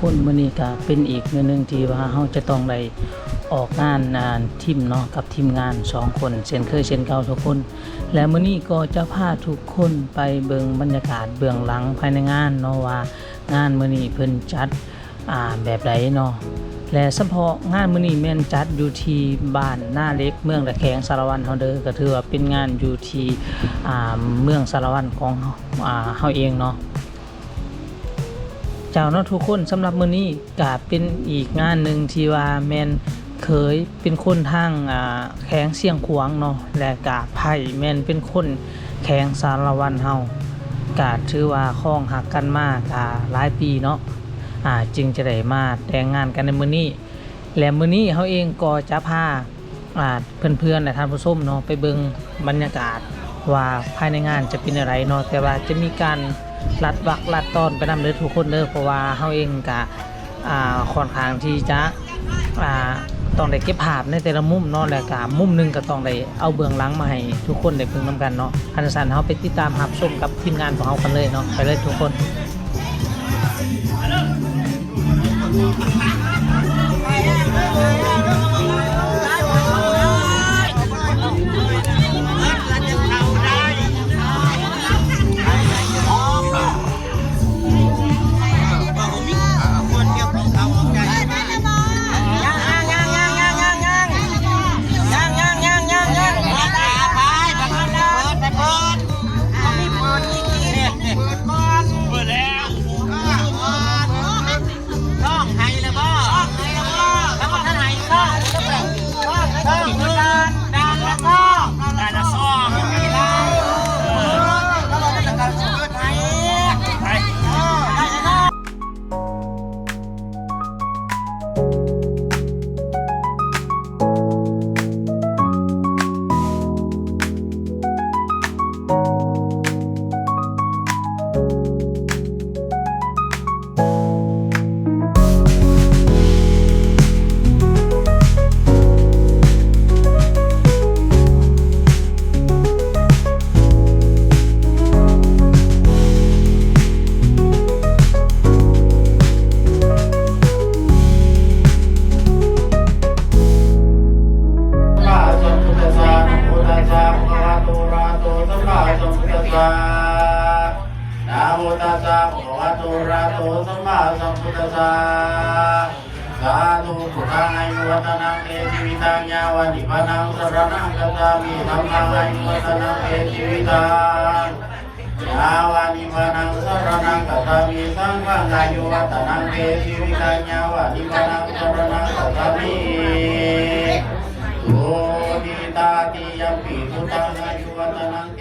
คนมื้อนี้ก็เป็นอีกมื้อหนึงที่ว่าเฮาจะต้องได้ออกงานอ่าทีมเนาะกับทีมงานสองคนเช่นเคยเช่นเก่าทุกคน และมื้อนี้ก็จะพาทุกคนไปเบิ่งบรรยากาศเบื้องหลังภายในงานเนาะว่างานมื้อนี้เพิ่นจัดอ่าแบบใดเนาะและเฉพาะงานมื้อนี้แม่นจัดอยู่ที่บ้านหน้าเล็กเมืองตะแคงสารวันเฮาเด้อก็ถือว่าเป็นงานอยู่ที่อ่าเมืองสารวันของเฮาอ่าเฮาเองเนาะ จ้าเนาะทุกคนสำหรับมื้อนี้ก็เป็นอีกงานหนึ่งที่ว่าแมนเคยเป็นคนทางอ่าแขวงเสียงขวางเนาะและกาไผ่แมนเป็นคนแขวงสารวันเฮาก็ถือว่าคล้องหักกันมากอ่าหลายปีเนาะอ่าจึงจะได้มาแต่งงานกันในมื้อนี้และมื้อนี้เขาเองก็จะพาอ่าเพื่อนๆและท่านผู้ชมเนาะไปเบิ่งบรรยากาศว่าภายในงานจะเป็นอะไรเนาะแต่ว่าจะมีการ ลัดวักลัดตอนไปนำเด้อทุกคนเด้อเพราะว่าเขาเองก็อ่าค่อนข้างที่จะอ่าต้องได้เก็บภาพในแต่ละมุมเนาะและก็มุมหนึงก็ต้องได้เอาเบื้องหลังมาให้ทุกคนได้เบิ่งนํกันเนาะอันสันเฮาไปติดตามรับชมกับทีมงานของเฮากันเลยเนาะไปเลยทุกคนข้ สาธุพุทธังอายุวัฒนังเตชีวิตังยาวันิพานังสรณังกัจจามิธัมมังอายุวัฒนังเตชีวิตังยาวันิพานังสรณังกัจจามิสังฆังอายุวัฒนังเตชีวิตังยาวันิพานังสรณังกัจจามิโอทิตาติยัมปิสุตังอายุวัตนังเต